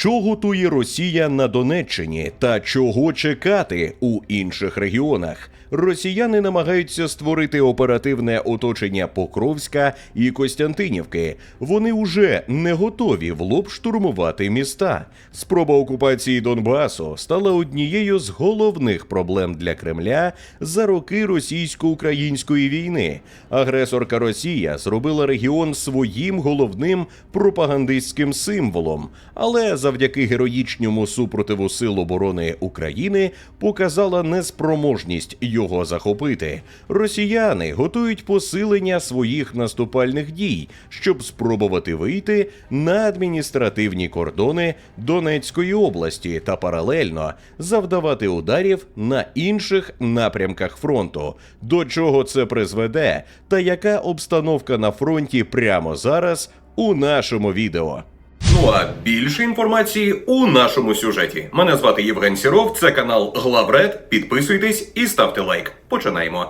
Що готує Росія на Донеччині та чого чекати у інших регіонах? Росіяни намагаються створити оперативне оточення Покровська і Костянтинівки. Вони уже не готові в лоб штурмувати міста. Спроба окупації Донбасу стала однією з головних проблем для Кремля за роки російсько-української війни. Агресорка Росія зробила регіон своїм головним пропагандистським символом, але завдяки героїчному супротиву Сил оборони України показала неспроможність його захопити. Росіяни готують посилення своїх наступальних дій, щоб спробувати вийти на адміністративні кордони Донецької області та паралельно завдавати ударів на інших напрямках фронту. До чого це призведе, та яка обстановка на фронті прямо зараз у нашому відео. Ну а більше інформації у нашому сюжеті. Мене звати Євген Сіров, це канал Главред. Підписуйтесь і ставте лайк. Починаємо.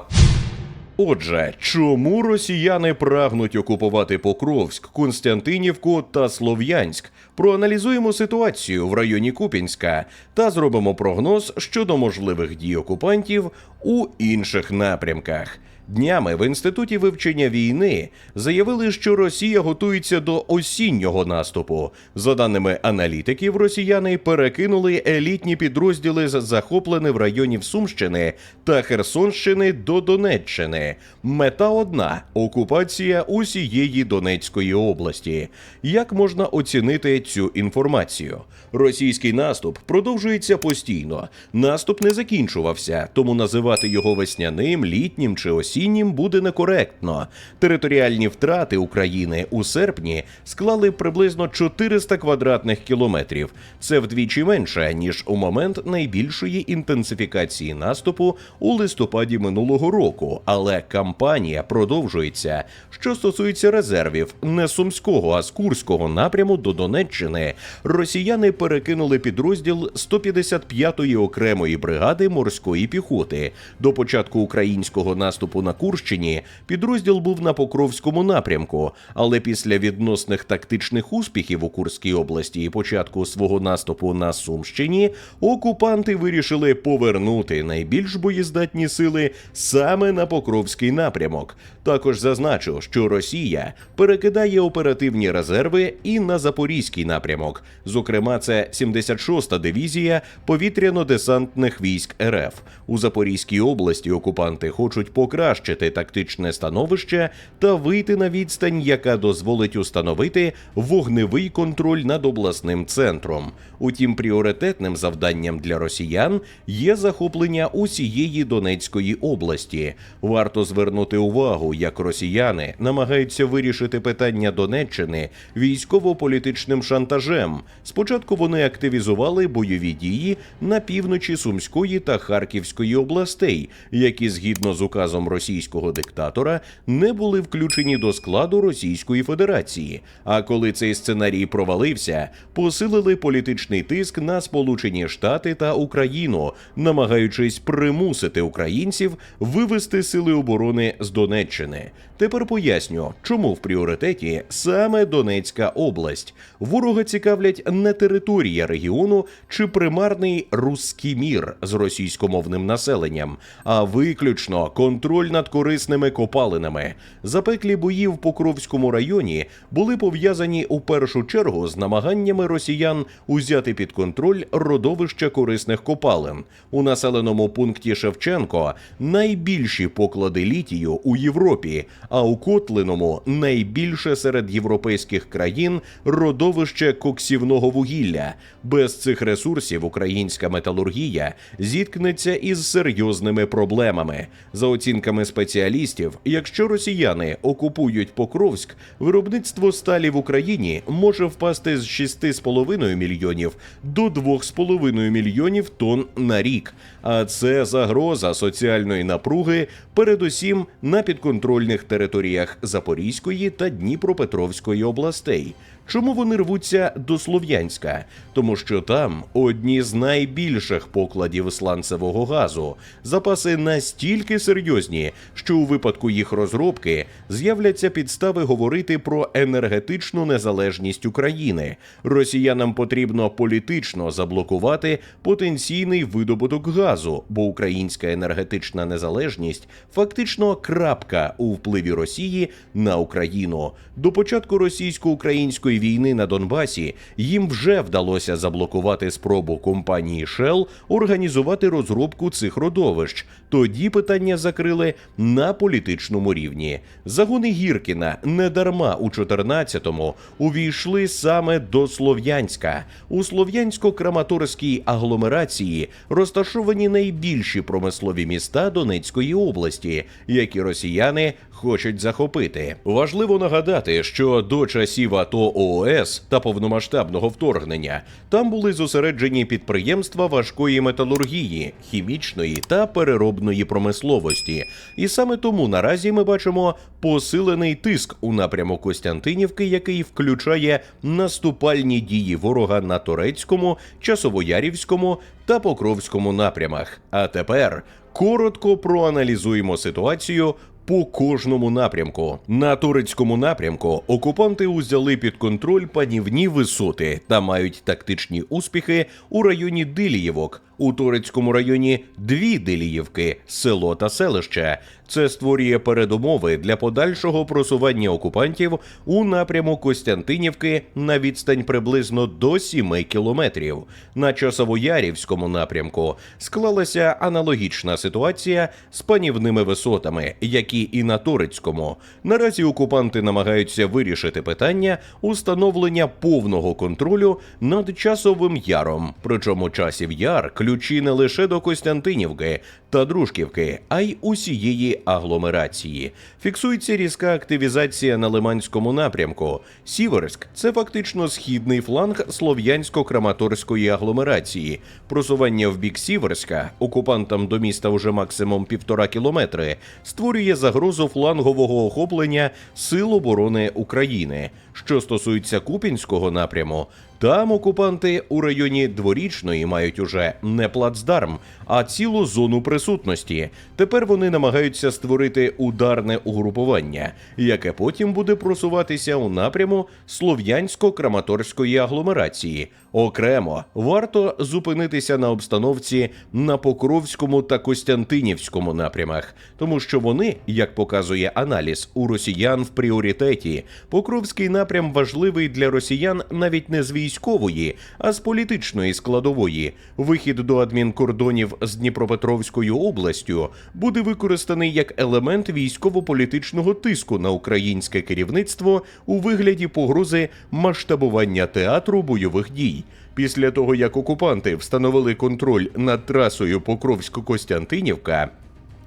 Отже, чому росіяни прагнуть окупувати Покровськ, Константинівку та Слов'янськ? Проаналізуємо ситуацію в районі Купінська та зробимо прогноз щодо можливих дій окупантів у інших напрямках. Днями в інституті вивчення війни заявили, що Росія готується до осіннього наступу. За даними аналітиків, росіяни перекинули елітні підрозділи з захоплених в районів Сумщини та Херсонщини до Донеччини. Мета одна окупація усієї Донецької області. Як можна оцінити цю інформацію? Російський наступ продовжується постійно. Наступ не закінчувався, тому називати його весняним, літнім чи осіннім буде некоректно. Територіальні втрати України у серпні склали приблизно 400 квадратних кілометрів. Це вдвічі менше ніж у момент найбільшої інтенсифікації наступу у листопаді минулого року. Але кампанія продовжується. Що стосується резервів, не сумського, а з курського напряму до Донеччини, росіяни перекинули підрозділ 155-ї окремої бригади морської піхоти. До початку українського наступу на Курщині підрозділ був на Покровському напрямку, але після відносних тактичних успіхів у Курській області і початку свого наступу на Сумщині окупанти вирішили повернути найбільш боєздатні сили саме на Покровський напрямок. Також зазначу, що Росія перекидає оперативні резерви і на Запорізький напрямок. Зокрема, це 76-та дивізія повітряно-десантних військ РФ. У Запорізькій області окупанти хочуть покращити тактичне становище та вийти на відстань, яка дозволить установити вогневий контроль над обласним центром. Утім, пріоритетним завданням для росіян є захоплення усієї Донецької області. Варто звернути увагу, як росіяни намагаються вирішити питання Донеччини військово-політичним шантажем. Спочатку вони активізували бойові дії на півночі Сумської та Харківської областей, які згідно з указом російського диктатора не були включені до складу Російської Федерації. А коли цей сценарій провалився, посилили політичний тиск на Сполучені Штати та Україну, намагаючись примусити українців вивести сили оборони з Донеччини. Тепер поясню, чому в пріоритеті саме Донецька область. Ворога цікавлять не територія регіону чи примарний русський мір з російськомовним населенням, а виключно контроль над корисними копалинами. Запеклі бої в Покровському районі були пов'язані у першу чергу з намаганнями росіян узяти під контроль родовища корисних копалин. У населеному пункті Шевченко найбільші поклади літію у Європі, а у Котлиному найбільше серед європейських країн родовище коксівного вугілля. Без цих ресурсів українська металургія зіткнеться із серйозними проблемами. За оцінками спеціалістів, якщо росіяни окупують Покровськ, виробництво сталі в Україні може впасти з 6,5 мільйонів до 2,5 мільйонів тонн на рік. А це загроза соціальної напруги, передусім на підконтрольних територіях Запорізької та Дніпропетровської областей. Чому вони рвуться до Слов'янська? Тому що там одні з найбільших покладів сланцевого газу. Запаси настільки серйозні, що у випадку їх розробки з'являться підстави говорити про енергетичну незалежність України. Росіянам потрібно політично заблокувати потенційний видобуток газу, бо українська енергетична незалежність фактично крапка у впливі Росії на Україну. До початку російсько-української війни на Донбасі їм вже вдалося заблокувати спробу компанії Shell організувати розробку цих родовищ. Тоді питання закрили на політичному рівні. Загони Гіркіна недарма у 14-му увійшли саме до Слов'янська. У Слов'янсько-Краматорській агломерації розташовані найбільші промислові міста Донецької області, які росіяни хочуть захопити. Важливо нагадати, що до часів АТО ООС та повномасштабного вторгнення там були зосереджені підприємства важкої металургії, хімічної та переробної промисловості. І саме тому наразі ми бачимо посилений тиск у напряму Костянтинівки, який включає наступальні дії ворога на турецькому, часовоярівському та покровському напрямах. А тепер коротко проаналізуємо ситуацію по кожному напрямку. На турецькому напрямку окупанти узяли під контроль панівні висоти та мають тактичні успіхи у районі Дилієвок. У турецькому районі дві Диліївки, село та селище. Це створює передумови для подальшого просування окупантів у напряму Костянтинівки на відстань приблизно до 7 кілометрів. На Часовоярівському напрямку склалася аналогічна ситуація з панівними висотами, які і на Турецькому. Наразі окупанти намагаються вирішити питання установлення повного контролю над часовим яром. Причому часів яр ключі не лише до Костянтинівки та Дружківки, а й усієї агломерації. Фіксується різка активізація на Лиманському напрямку. Сіверськ це фактично східний фланг слов'янсько-краматорської агломерації. Просування в бік Сіверська окупантам до міста вже максимум півтора кілометри створює загрозу флангового охоплення Сил оборони України. Що стосується Купінського напряму, там окупанти у районі дворічної мають уже не плацдарм, а цілу зону присутності. Тепер вони намагаються створити ударне угрупування, яке потім буде просуватися у напряму слов'янсько-краматорської агломерації. Окремо варто зупинитися на обстановці на Покровському та Костянтинівському напрямах, тому що вони, як показує аналіз, у росіян в пріоритеті. Покровський напрям важливий для росіян навіть не з військової, а з політичної складової. Вихід до адмінкордонів з Дніпропетровською областю буде використаний як елемент військово-політичного тиску на українське керівництво у вигляді погрози масштабування театру бойових дій. Після того, як окупанти встановили контроль над трасою Покровсько-Костянтинівка,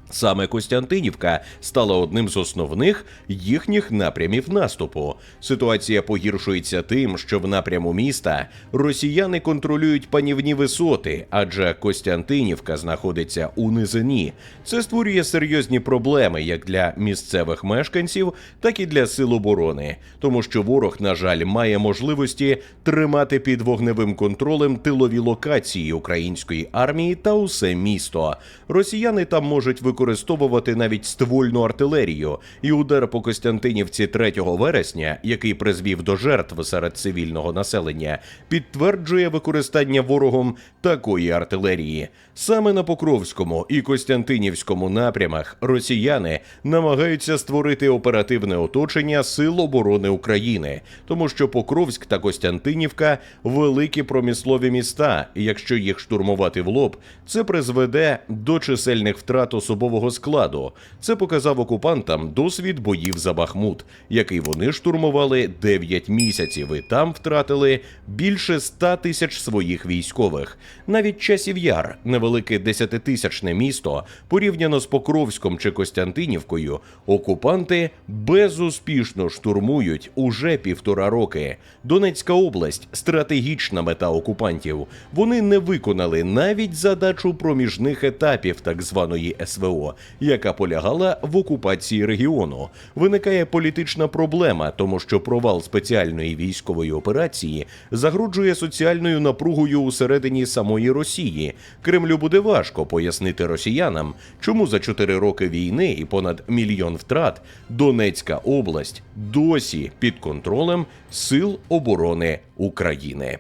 Саме Костянтинівка стала одним з основних їхніх напрямів наступу. Ситуація погіршується тим, що в напряму міста росіяни контролюють панівні висоти, адже Костянтинівка знаходиться у низині. Це створює серйозні проблеми як для місцевих мешканців, так і для сил оборони, тому що ворог, на жаль, має можливості тримати під вогневим контролем тилові локації української армії та усе місто. Росіяни там можуть використовувати навіть ствольну артилерію, і удар по Костянтинівці 3 вересня, який призвів до жертв серед цивільного населення, підтверджує використання ворогом такої артилерії. Саме на Покровському і Костянтинівському напрямах росіяни намагаються створити оперативне оточення Сил оборони України, тому що Покровськ та Костянтинівка великі промислові міста. і Якщо їх штурмувати в лоб, це призведе до чисельних втрат особового складу. Це показав окупантам досвід боїв за Бахмут, який вони штурмували 9 місяців, і там втратили більше 100 тисяч своїх військових. Навіть часів яр, невелике десятитисячне місто, порівняно з Покровськом чи Костянтинівкою, окупанти безуспішно штурмують уже півтора роки. Донецька область стратегічна мета окупантів. Вони не виконали навіть задачу проміжних етапів так званої СВО. СВО, яка полягала в окупації регіону. Виникає політична проблема, тому що провал спеціальної військової операції загроджує соціальною напругою усередині самої Росії. Кремлю буде важко пояснити росіянам, чому за чотири роки війни і понад мільйон втрат Донецька область досі під контролем Сил оборони України.